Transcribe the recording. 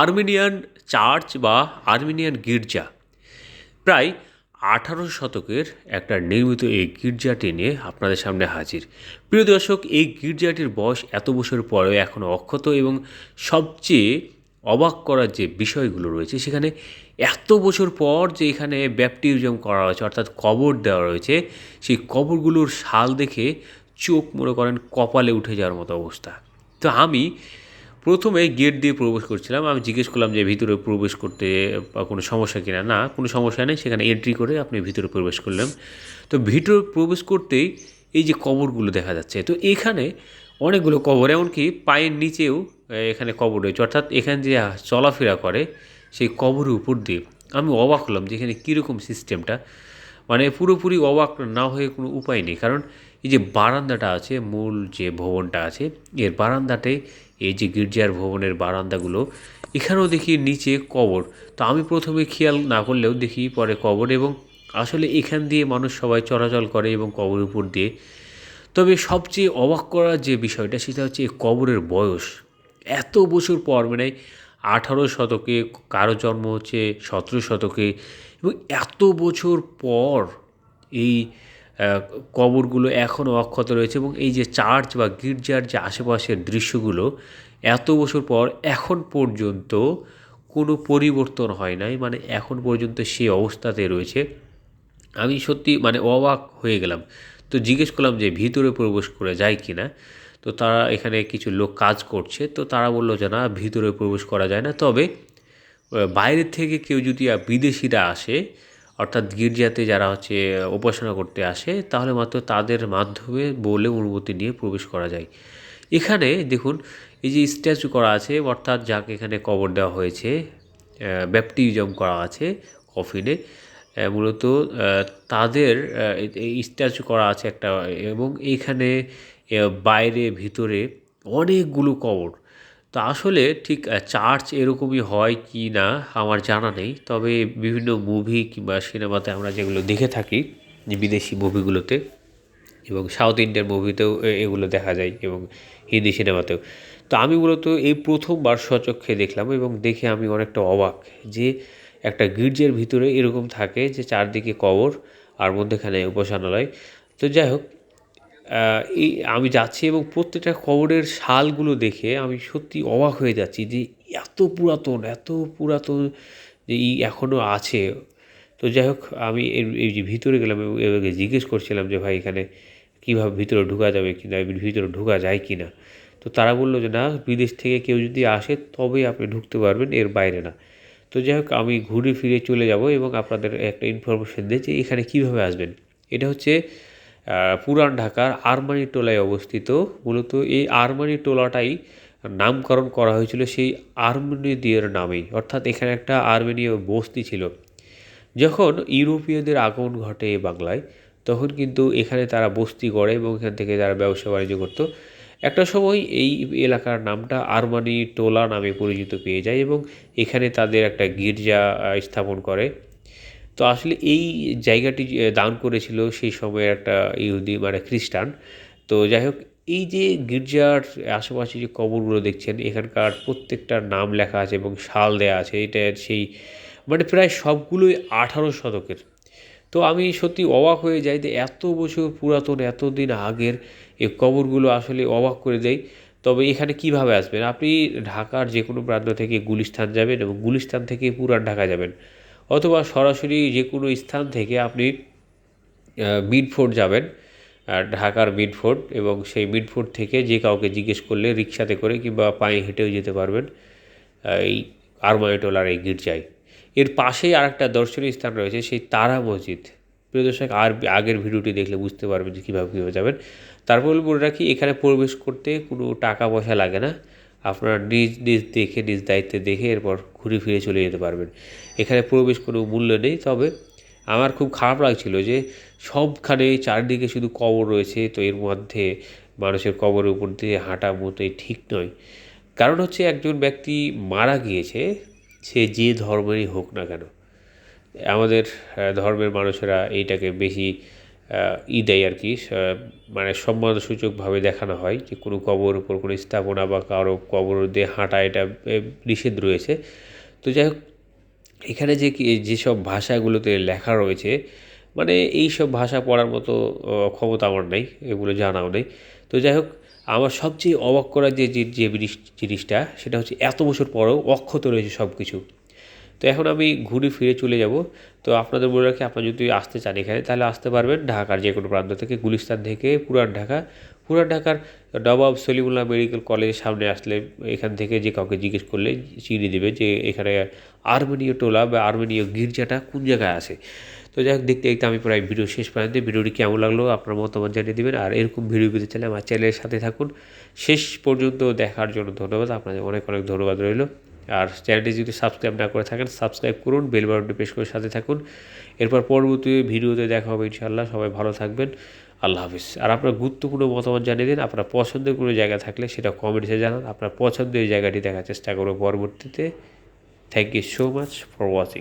Armenian church বা Armenian গির্জা। প্রায় আঠারো শতকের একটা নির্মিত এই গির্জাটি নিয়ে আপনাদের সামনে হাজির। প্রিয় দর্শক, এই গির্জাটির বয়স এত বছর পরেও এখনও অক্ষত এবং সবচেয়ে অবাক করার যে বিষয়গুলো রয়েছে, সেখানে এত বছর পর যে এখানে ব্যাপটিজম করা হয়েছে, অর্থাৎ কবর দেওয়া রয়েছে, সেই কবরগুলোর শাল দেখে চোখ মনে করেন, কপালে উঠে যাওয়ার মতো অবস্থা। তো আমি প্রথমে গেট দিয়ে প্রবেশ করছিলাম। আমি জিজ্ঞেস করলাম যে ভিতরে প্রবেশ করতে কোনো সমস্যা কিনা? না, কোনো সমস্যা নেই। সেখানে এন্ট্রি করে আপনি ভিতরে প্রবেশ করলাম তো ভিতরে প্রবেশ করতেই এই যে কবরগুলো দেখা যাচ্ছে, তো এখানে অনেকগুলো কবর, এমনকি পায়ের নিচেও এখানে কবর রয়েছে। অর্থাৎ এখানে যে চলাফেরা করে, সেই কবরের উপর দিয়ে। আমি অবাক হলাম যে এখানে কীরকম সিস্টেমটা মানে পুরোপুরি অবাক না হয়ে কোনো উপায় নেই। কারণ এই যে বারান্দাটা আছে, মূল যে ভবনটা আছে, এর বারান্দাতে এই যে গির্জার ভবনের বারান্দাগুলো, এখানেও দেখি নিচে কবর। তো আমি প্রথমে খেয়াল না করলেও দেখি পরে কবর এবং আসলে এখান দিয়ে মানুষ সবাই চলাচল করে এবং কবরের উপর দিয়ে। তবে সবচেয়ে অবাক করার যে বিষয়টা, সেটা হচ্ছে কবরের বয়স। এত বছর পর মানে আঠারো শতকে, কারও জন্ম হচ্ছে সতেরো শতকে, এবং এত বছর পর এই কবরগুলো এখনও অক্ষত রয়েছে এবং এই যে চার্চ বা গির্জার যে আশেপাশের দৃশ্যগুলো এত বছর পর এখন পর্যন্ত কোনো পরিবর্তন হয় নাই মানে এখন পর্যন্ত সেই অবস্থাতে রয়েছে। আমি সত্যি মানে অবাক হয়ে গেলাম। তো জিজ্ঞেস করলাম যে ভিতরে প্রবেশ করে যায় কি না তো তারা এখানে কিছু লোক কাজ করছে, তো তারা বলল যে না, ভিতরে প্রবেশ করা যায় না। তবে বাইরের থেকে কেউ যদি বিদেশিরা আসে অর্থাৎ গির্জাতে যারা হচ্ছে উপাসনা করতে আসে, তাহলে মাত্র তাদের মাধ্যমে বলে অনুমতি নিয়ে প্রবেশ করা যায়। এখানে দেখুন, এই যে স্ট্যাচু করা আছে, অর্থাৎ যাকে এখানে কবর দেওয়া হয়েছে ব্যাপটিজম করা আছে কফিনে মূলত তাদের স্ট্যাচু করা আছে একটা, এবং এইখানে বাইরে, ভিতরে অনেকগুলো কবর। তো আসলে ঠিক চার্চ এরকমই হয় কি না আমার জানা নেই। তবে বিভিন্ন মুভি কিংবা সিনেমাতে আমরা যেগুলো দেখে থাকি বিদেশি মুভিগুলোতে এবং সাউথ ইন্ডিয়ান মুভিতেও এগুলো দেখা যায় এবং হিন্দি সিনেমাতেও। তো আমি মূলত এই প্রথমবার সচক্ষে দেখলাম এবং দেখে আমি অনেকটা অবাক যে একটা গির্জের ভিতরে এরকম থাকে যে চারদিকে কবর আর মধ্যেখানে উপাসনালয়। তো যাই হোক এই আমি যাচ্ছি এবং প্রত্যেকটা কবরের শালগুলো দেখে আমি সত্যি অবাক হয়ে যাচ্ছি যে এত পুরাতন এত পুরাতন যে ই এখনও আছে। তো যাই হোক, আমি এই যে ভিতরে গেলাম এবারে জিজ্ঞেস করছিলাম যে ভাই এখানে কীভাবে ভিতরে ঢোকা যাবে কি না ভিতরে ঢোকা যায় কি না তো তারা বলল যে না, বিদেশ থেকে কেউ যদি আসে তবেই আপনি ঢুকতে পারবেন, এর বাইরে না। তো যাই হোক, আমি ঘুরে ফিরে চলে যাব এবং আপনাদের একটা ইনফরমেশন দিই যে এখানে কীভাবে আসবেন। এটা হচ্ছে পুরান ঢাকার আরমানি টোলায় অবস্থিত। মূলত এই আরমানি টোলাটাই নামকরণ করা হয়েছিল সেই আর্মেনীয়দের নামেই। অর্থাৎ এখানে একটা আর্মেনীয় বস্তি ছিল। যখন ইউরোপীয়দের আগমন ঘটে বাংলায়, তখন কিন্তু এখানে তারা বস্তি গড়ে এবং এখান থেকে তারা ব্যবসা বাণিজ্য করতো। একটা সময় এই এলাকার নামটা আরমানি টোলা নামে পরিচিত পেয়ে যায় এবং এখানে তাদের একটা গির্জা স্থাপন করে। তো আসলে এই জায়গাটি দান করেছিল সেই সময়ের একটা ইহুদি মানে খ্রিস্টান। তো যাই হোক, এই যে গির্জার আশেপাশে যে কবরগুলো দেখছেন, এখানকার প্রত্যেকটার নাম লেখা আছে এবং শাল দেওয়া আছে, এটা সেই মানে প্রায় সবগুলোই আঠারো শতকের। তো আমি সত্যি অবাক হয়ে যাই যে এত বছর পুরাতন, এতদিন আগের এই কবরগুলো আসলে অবাক করে দেয়। তবে এখানে কীভাবে আসবেন? আপনি ঢাকার যে কোনো প্রান্ত থেকে গুলিস্তান যাবেন এবং গুলিস্তান থেকে পুরান ঢাকা যাবেন। অথবা সরাসরি যে কোনো স্থান থেকে আপনি মিডফোর্ট যাবেন ঢাকার মিডফোর্ট এবং সেই মিডফোর্ট থেকে যে কাউকে জিজ্ঞেস করলে রিক্সাতে করে কিংবা পায়ে হেঁটেও যেতে পারবেন এই আরমাইটোলার এই গির্জায়। এর পাশেই আর একটা দর্শনীয় স্থান রয়েছে, সেই তারা মসজিদ। প্রিয় দর্শক, আর আগের ভিডিওটি দেখলে বুঝতে পারবেন যে কীভাবে কীভাবে যাবেন। তারপর বলে রাখি, এখানে প্রবেশ করতে কোনো টাকা পয়সা লাগে না। আপনারা নিজ নিজ দেখে, নিজ দায়িত্বে দেখে এরপর ঘুরে ফিরে চলে যেতে পারবেন। এখানে প্রবেশ কোনো মূল্য নেই, তবে আমার খুব খারাপ লাগছিল যে সবখানে চারদিকে শুধু কবর রয়েছে, তো এর মধ্যে মানুষের কবরের উপর দিয়ে হাঁটা মতোই ঠিক নয়। কারণ হচ্ছে একজন ব্যক্তি মারা গিয়েছে, সে যে ধর্মেরই হোক না কেন। আমাদের ধর্মের মানুষেরা এইটাকে বেশি ই দেয় আর কি মানে সম্মানসূচকভাবে দেখানো হয় যে কোনো কবর উপর কোনো স্থাপনা বা কারও কবর দিয়ে হাঁটা এটা নিষেধ রয়েছে। তো যাই হোক, এখানে যে যেসব ভাষাগুলোতে লেখা রয়েছে মানে এই সব ভাষা পড়ার মতো ক্ষমতা আমার নেই, এগুলো জানাও নেই। তো যাই হোক, আমার সবচেয়ে অবাক করা যে যে যে জিনিস- জিনিসটা, সেটা হচ্ছে এত বছর পরেও অক্ষত রয়েছে সব কিছু তো এখন আমি ঘুরে ফিরে চলে যাব। তো আপনাদের বলে রাখি, আপনারা যদি আসতে চান এখানে, তাহলে আসতে পারবেন ঢাকার যে কোনো প্রান্ত থেকে, গুলিস্তান থেকে পুরান ঢাকা। পুরান ঢাকার নবাব সলিমুল্লাহ মেডিকেল কলেজের সামনে আসলে এখান থেকে যে কাউকে জিজ্ঞেস করলে চিনি দেবে যে এখানে আর্মেনীয় টোলা বা আর্মেনীয় গির্জাটা কোন জায়গায় আছে। তো যাই হোক, দেখতে দেখতে আমি প্রায় ভিডিও শেষ পর্যন্ত, ভিডিওটি কেমন লাগল আপনার মতামত জানিয়ে দেবেন। আর এরকম ভিডিও পেতে চাইলে আমার চ্যানেলের সাথে থাকুন। শেষ পর্যন্ত দেখার জন্য ধন্যবাদ, আপনাদের অনেক অনেক ধন্যবাদ রইল। আর চ্যানেলটি যদি সাবস্ক্রাইব না করে থাকেন, সাবস্ক্রাইব করুন, বেল বাটনটি প্রেস করে সাথে থাকুন। এরপর পরবর্তী ভিডিওতে দেখা হবে ইনশাআল্লাহ। সবাই ভালো থাকবেন। আল্লাহ হাফিজ। আর আপনার গুরুত্বপূর্ণ মতামত জানিয়ে দিন, আপনার পছন্দের কোনো জায়গা থাকলে সেটা কমেন্টসে জানান। আপনার পছন্দের জায়গাটি দেখার চেষ্টা করব পরবর্তীতে। Thank you so much for watching